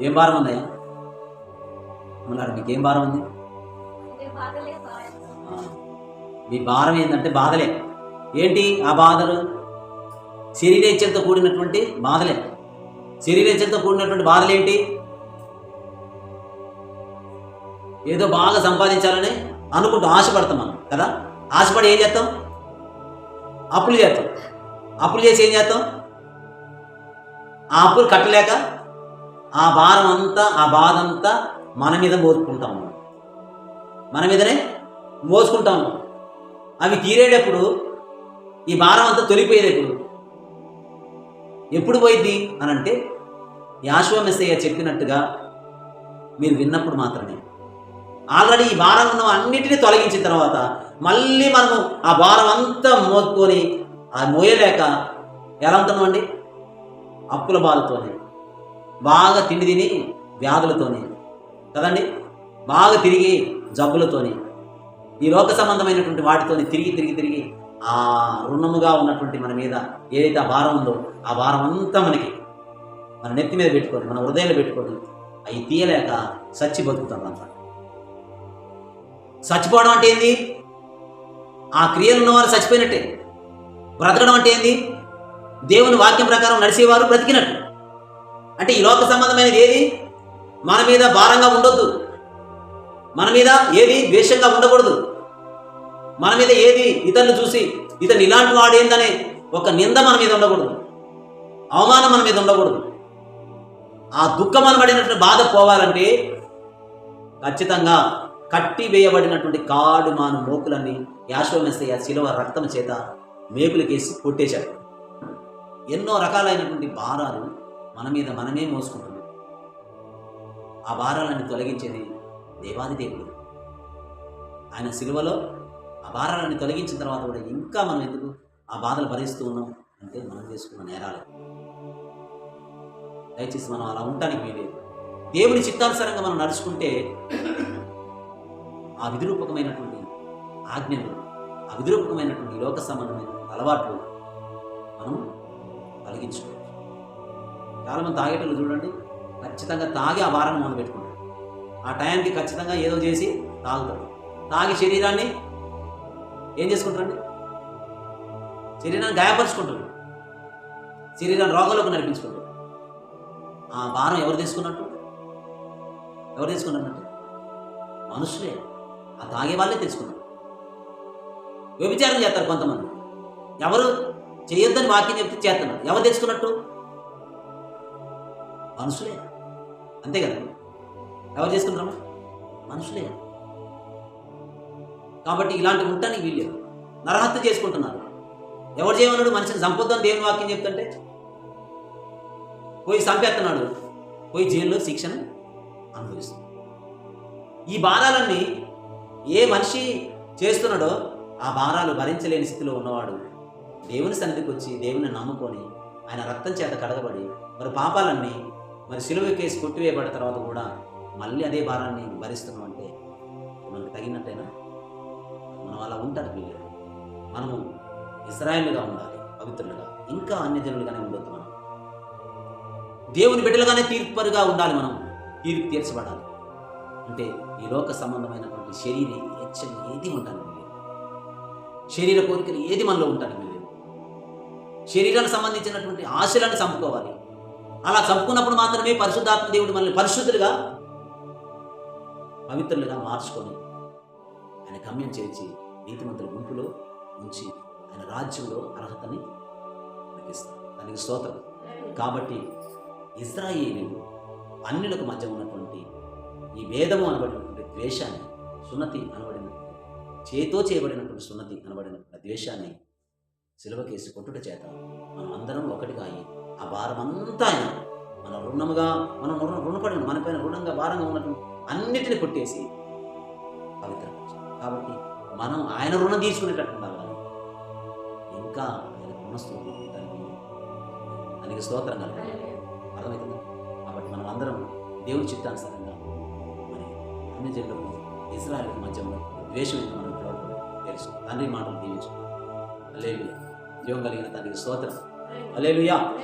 ఏం భారం ఉందయ్యా మళ్ళీ మీకు ఏం భారం ఉంది? మీ భారం ఏంటంటే బాధలే. ఏంటి ఆ బాధలు? శరీరేచ్ఛలతో కూడినటువంటి బాధలే. శరీరేచ్ఛలతో కూడినటువంటి బాధలు ఏంటి? ఏదో బాగా సంపాదించాలని అనుకుంటూ ఆశపడతాం మనం కదా? ఆశపడి ఏం చేస్తాం? అప్పులు చేస్తాం. అప్పులు చేసి ఏం చేస్తాం? ఆ అప్పులు కట్టలేక ఆ భారం అంతా ఆ బాధ అంతా మన మీద మోసుకుంటాం మన. మీదనే మోసుకుంటాం అవి తీరేటప్పుడు ఈ భారం అంతా తొలిపోయేది ఎప్పుడు ఎప్పుడు పోయిద్ది అని అంటే యాశ్వమెస్సయ్య చెప్పినట్టుగా మీరు విన్నప్పుడు మాత్రమే. ఆల్రెడీ ఈ భారం ఉన్న అన్నిటినీ తొలగించిన తర్వాత మళ్ళీ మనము ఆ భారం అంతా మోసుకొని ఆ మోయలేక ఎలా ఉంటామండి అప్పుల బాధతోనే. బాగా తిండి తిని వ్యాధులతోనే. కదండి? బాగా తిరిగి జబ్బులతోని. ఈ లోక సంబంధమైనటువంటి వాటితోని తిరిగి తిరిగి తిరిగి ఆ రుణముగా ఉన్నటువంటి మన మీద ఏదైతే ఆ భారం ఉందో ఆ భారం అంతా మనకి మన నెత్తి మీద పెట్టుకోండి మన హృదయంలో పెట్టుకోండి అవి తీయలేక చచ్చి బతుకుతాం అంత. చచ్చిపోవడం అంటే ఏంది? ఆ క్రియలు ఉన్నవారు చచ్చిపోయినట్టే. బ్రతకడం అంటే ఏంది? దేవుని వాక్యం ప్రకారం నడిచేవారు బ్రతికినట్టు. అంటే ఈ లోక సంబంధమైనది ఏది? మన మీద భారంగా ఉండొద్దు. మన మీద ఏది ద్వేషంగా ఉండకూడదు. మన మీద ఏది ఇతరులు చూసి ఇతను ఇలాంటి వాడు ఏందనే ఒక నింద మన మీద ఉండకూడదు. అవమానం మన మీద ఉండకూడదు. ఆ దుఃఖం అనబడినటువంటి బాధ పోవాలంటే ఖచ్చితంగా కట్టి వేయబడినటువంటి కాడు మాను మోకులన్నీ యాశ్వమెస్తయ్య శిలవ రక్తం చేత మేకులకేసి కొట్టేశాడు. ఎన్నో రకాలైనటువంటి భారాలు మన మీద మనమే మోసుకుంటున్నాం ఆ భారాలన్నీ తొలగించేది దేవాది దేవుడు. ఆయన సిలువలో ఆ భారాలను తొలగించిన తర్వాత కూడా ఇంకా మనం ఎందుకు ఆ బాధలు భరిస్తూ ఉన్నాం అంటే మనం చేసుకున్న నేరాలు. దయచేసి మనం అలా ఉండటానికి వీలేదు దేవుని చిత్తానుసారంగా మనం నడుచుకుంటే ఆ విధిరూపకమైనటువంటి ఆజ్ఞలు ఆ విధిరూపకమైనటువంటి లోక సంబంధమైన అలవాట్లు మనం కలిగించుకోవాలి. చాలామంది తాగేటోళ్ళు చూడండి ఖచ్చితంగా తాగి ఆ వారాన్ని మొదలు పెట్టుకుంటారు. ఆ టైంకి ఖచ్చితంగా ఏదో చేసి తాగుతారు. తాగి శరీరాన్ని ఏం చేసుకుంటారండి? శరీరాన్ని గాయపరుచుకుంటారు. శరీరాన్ని రోగాలకు నడిపించుకుంటారు. ఆ భారం ఎవరు తీసుకున్నట్టు? ఎవరు తీసుకున్నట్టు మనుషులే. ఆ తాగే వాళ్ళే తెలుసుకున్నారు వ్యభిచారం చేస్తారు కొంతమంది. ఎవరు చేయొద్దని వాక్యం చెప్తే చేస్తున్నారు. ఎవరు తెచ్చుకున్నట్టు? మనుషులే. అంతే కదా? ఎవరు చేసుకుంటారమ్మా మనుషులే. కాబట్టి ఇలాంటివి ఉంటానికి వీళ్ళు నరహత్య చేసుకుంటున్నారు. ఎవరు చేయమన్నాడు? మనిషిని చంపొద్దని దేవుని వాక్యం చెప్తుంటే? పోయి చంపేస్తున్నాడు పోయి జైల్లో శిక్షను అనుభవిస్తుంది. ఈ భారాలన్నీ ఏ మనిషి చేస్తున్నాడో ఆ భారాలు భరించలేని స్థితిలో ఉన్నవాడు దేవుని సన్నిధికి వచ్చి దేవుని నమ్ముకొని ఆయన రక్తం చేత కడగబడి మరి పాపాలన్నీ మరి సిలువ కేసు కొట్టివేయబడిన తర్వాత కూడా మళ్ళీ అదే భారాన్ని భరిస్తున్నాం అంటే మనకు తగినట్టేనా? మనం అలా ఉంటారు పిల్లలు మనము ఇజ్రాయేల్గా ఉండాలి పవిత్రులుగా ఇంకా అన్ని జనులుగానే ఉండొద్దు మనం. దేవుని బిడ్డలుగానే తీర్పరుగా ఉండాలి మనం తీర్పు తీర్చబడాలి. అంటే ఈ లోక సంబంధమైనటువంటి శరీర హెచ్చరి ఏది ఉంటాను శరీర కోరికలు ఏది మనలో ఉంటాను మీరు శరీరానికి సంబంధించినటువంటి ఆశలను చంపుకోవాలి. అలా చంపుకున్నప్పుడు మాత్రమే పరిశుద్ధాత్మ దేవుడు మనల్ని పరిశుద్ధులుగా పవిత్రులుగా మార్చుకొని ఆయన గమ్యం చేర్చి నీతిమంతుల గుంపులో ఉంచి ఆయన రాజ్యంలో అర్హతని మనకిస్తాడు దానికి స్తోత్రం. కాబట్టి ఇజ్రాయేలీలు అన్యులకు మధ్య ఉన్నటువంటి ఈ వేదము అనబడినటువంటి ద్వేషాన్ని సున్నతి అనబడిన చేతో చేయబడినటువంటి సున్నతి అనబడినటువంటి ద్వేషాన్ని సిలువకేసి కొట్టుట చేత మనం అందరం ఒకటిగా అయ్యి ఆ భారం అంతా ఆయన మన రుణముగా మనం రుణ రుణపడిన మన పైన రుణంగా భారంగా ఉన్నటువంటి అన్నిటిని కొట్టేసి పవిత్ర కాబట్టి మనం ఆయన రుణం తీసుకునేటట్టు ఉండాలి ఇంకా ఆయన ఉండడానికి దానికి స్తోత్రం కలగాలి. అర్థమవుతుంది? కాబట్టి మనం అందరం దేవుని చిత్తానుసారంగా మరి అన్ని జనులకు ఇజ్రాయల్ మధ్య ఉన్న ద్వేషం మనం తెలుసు. తండ్రి మాటలు దీవించు. అలేలు జీవం కలిగిన తండ్రికి స్తోత్రం. అలేలుయా